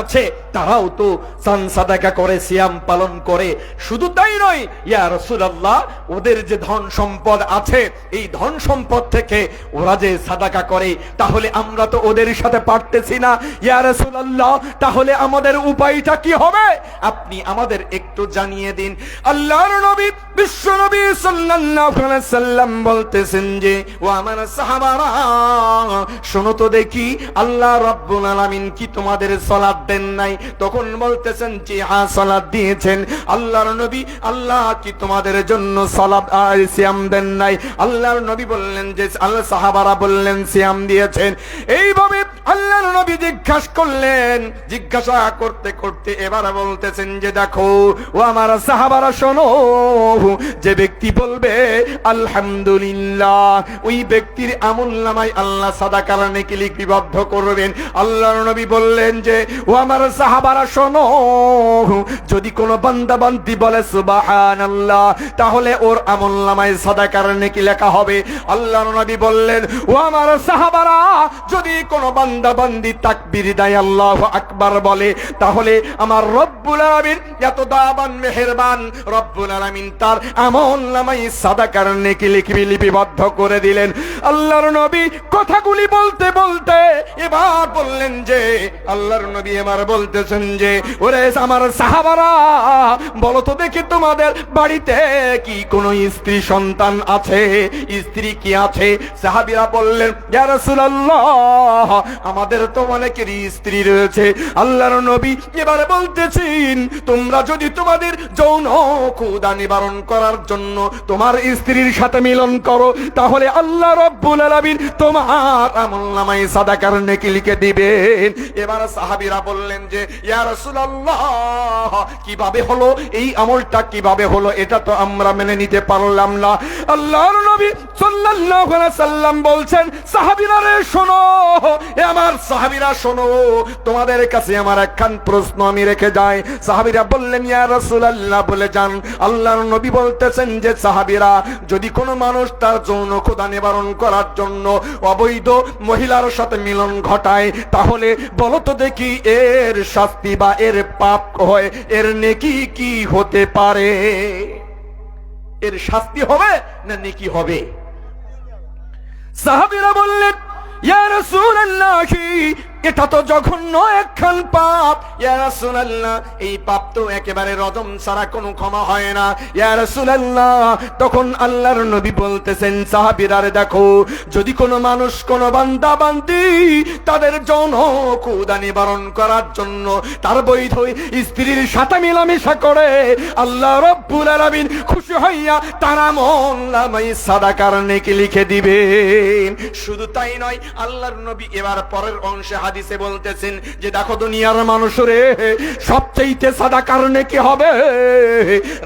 আছে তারাও তো সান সাদাকা করে, সিয়াম পালন করে। শুধু তাই নয়, ইয়া রাসূলুল্লাহ, ওদের যে ধন সম্পদ আছে, এই ধন সম্পদ থেকে ওরা যে সাদাকা করে, তাহলে আমরা তো ওদের সাথে পারতেছি না। ইয়া রাসূলুল্লাহ, তাহলে আমাদের উপায়টা কি হবে? আপনি আমাদের একটু জানিয়ে দিন। আল্লাহর নবী বিশ্ব নবী সাল্লাল্লাহু আলাইহি সাল্লাম বলতেছেন যে, ও আমার সাহাবারা, শোনো তো দেখি, আল্লাহ রাব্বুল আলামিন কি তোমাদের সালাত দেন নাই? তখন বলতেছেন যে হ্যাঁ সালাত দিয়েছেন। আল্লাহর নবী, আল্লাহ কি তোমাদের জন্য সালাত আর সিয়াম দেন নাই? আল্লাহর নবী বললেন যে, আল্লাহ সাহাবারা বললেন, সিয়াম দিয়েছেন। এইভাবে আল্লাহর নবী জিজ্ঞাসা করলেন, জিজ্ঞাসা করতে করতে এবার বলতেছেন যে, দেখো, ও আমার সাহাবারা শোনো, যে ব্যক্তি বলবে, আলহামদুলিল্লাহ ওই ব্যক্তির আমল নামায় আল্লাহ সাদাকার নেকি লিপিবদ্ধ করবেন। আল্লাহর নবী বললেন যে, ও আমার সাহাবারা শোনো, যদি কোনো বান্দা বান্দি বলে, সুবহানাল্লাহ তাহলে ওর আমল নামায় সাদাকার নেকি লেখা হবে। আল্লাহর নবী বললেন, ও আমার সাহাবারা, যদি কোনো বান্দা বান্দি তাকবীর দেয়, আল্লাহ আকবার বলে। তাহলে আমার রব্বুল আলামিন এত দাবান মেহেরবান। রব্বুল আলামিন তার আমল নামাই সাদাকার নেকি লিখবি লিপিবদ্ধ করে দিলেন। আল্লাহর নবী কথাগুলি বলতে বলতে এবার বললেন যে, আল্লাহর নবী এবার বলতেছেন যে, ওরে আমার সাহাবারা, বলো তো দেখি তোমাদের বাড়িতে কি কোনো স্ত্রী সন্তান আছে? স্ত্রী কি আছে? সাহাবিরা বললেন, ইয়া রাসূলুল্লাহ আমাদের তো অনেকেরই স্ত্রী রয়েছে। আল্লাহর নবী এবারে বলতেছেন, তোমরা যদি তোমাদের যৌন ক্ষুদা নিবারণ করার জন্য তোমার স্ত্রীর সাথে মিলন করো, তাহলে আল্লাহ রব্বুল আলামিন তোমার আমল নামায় সাদাকার নেকি লিখে দিবেন। এবার সাহাবীরা বললেন যে, ইয়া রাসূলুল্লাহ, কীভাবে হলো? এই আমলটা কীভাবে হলো? এটা তো আমরা মেনে নিতে পারলাম না। আল্লাহর নবী যদি কোনো মানুষ তার যৌন ক্ষুধা নিবারণ করার জন্য অবৈধ মহিলার সাথে মিলন ঘটায়, তাহলে বলতো দেখি এর শাস্তি বা এর পাপ হয়, এর নেকি কি হতে পারে? এর শাস্তি হবে না নেকি হবে? সাহাবীরা বললেন ইয়া রাসূলুল্লাহ এটা তো জঘন্য একখান পাপ। ইয়া রাসূলুল্লাহ, এই পাপ তো একেবারে রদম ছাড়া কোনো ক্ষমা হয় না। ইয়া রাসূলুল্লাহ, তখন আল্লাহর নবী বলতেছেন, সাহাবীরা রে দেখো, যদি কোনো মানুষ, কোনো বান্দা, বান্দি তাদের যৌন ক্ষুধা নিবারণ করার জন্য তার বৈধ স্ত্রীর সাথে মিলামেশা করে, আল্লাহ রব্বুল আলামিন খুশি হইয়া তারা মন নামাই সাদাকার নেকি লিখে দিবেন শুধু তাই নয়, আল্লাহর নবী এবার পরের অংশে বলতেছেন যে, দেখো দুনিয়ার মানুষ রে সবচেয়ে কারণে কি হবে?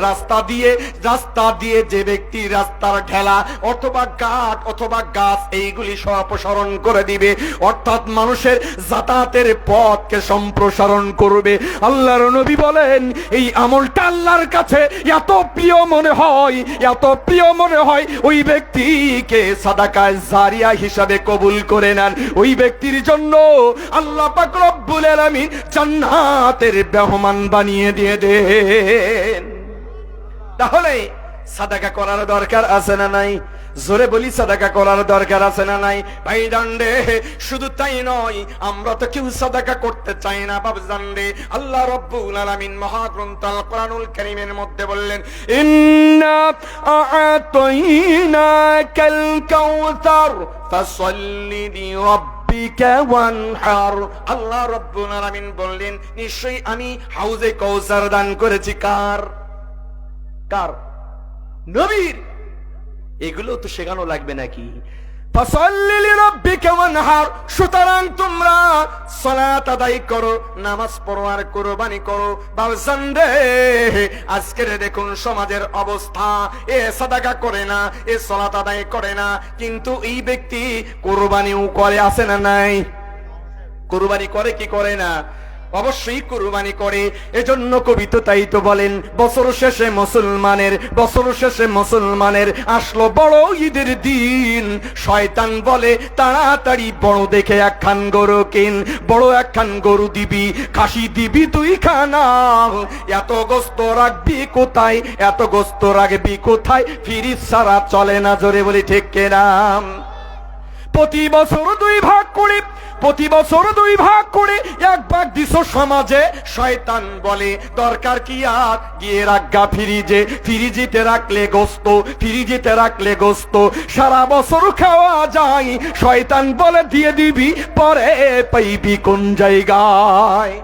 রাস্তা দিয়ে রাস্তা দিয়ে যে ব্যক্তি রাস্তার ঢেলা অথবা কাঠ অথবা গাছ এইগুলি অপসারণ করে দিবে, অর্থাৎ মানুষের যাতায়াতের পথকে সম্প্রসারণ করবে। আল্লাহর নবী বলেন, এই আমলটা আল্লাহর কাছে এত প্রিয় মনে হয়, এত প্রিয় মনে হয়, ওই ব্যক্তিকে সাদাকায় জারিয়া হিসাবে কবুল করে নেন। ওই ব্যক্তির জন্য আল্লাহ পাক রব্বুল আলামিন জান্নাতের মেহমান বানিয়ে দিয়ে দেন। তাহলে সাদাকা করার দরকার আছে না নাই? জোরে বলি সাদাকা করার দরকার আছে না নাই? ভাই দণ্ডে শুধু তাই নয়, আমরা তো কেউ সাদাকা করতে চাই না বাবু দণ্ডে আল্লাহ রব্বুল আলামিন মহাগ্রন্থ আল কোরআনুল কারীমের মধ্যে বললেন, ইন্না আ'তাইনাকাল কাউসার ফাসাল্লি লিরাব্বিকা ওয়ানহার। আল্লাহ রব্বুল আলামিন বললেন, নিশ্চয়ই আমি হাউজে কৌসার দান করেছি। কার? কার? নবীর। এগুলো তো শেখানো লাগবে নাকি? সুতরাং তোমরা করো, নামাজ করো। আজকের দেখুন সমাজের অবস্থা, এ সাদাকা করে না, এ করে না। কিন্তু এই ব্যক্তি কুরবানিও করে আসে না নাই? কুরবানি করে কি করে না? অবশ্যই কুরবানি করে। এজন্য কবিতা তাই তো বলেন, বছর শেষে মুসলমানের, বছর শেষে মুসলমানের আসলো বড় ঈদের দিন। শয়তান বলে, তাড়াতাড়ি বড় দেখে একখান গরু কিন, বড় একখান গরু দিবি, খাসি দিবি তুই খানা এত গোস্ত রাখবি কোথায়? এত গোস্ত রাখবি কোথায়? ফিরিস সারা চলে না জোরে বলি, ঠিক কেরাম প্রতি বছর দুই ভাগ করে, প্রতি বছর দুই ভাগ করে এক ভাগ দিস সমাজে শয়তান বলে। দরকার কি আর? গিয়ে রাখগা ফিরিজে। ফিরিজিতে রাখলে গোস্ত, ফিরিজিতে রাখলে গোস্ত। সারা বছর খাওয়া যায়। শয়তান বলে দিয়ে দিবি, পরে পাইবি কোন জায়গায়?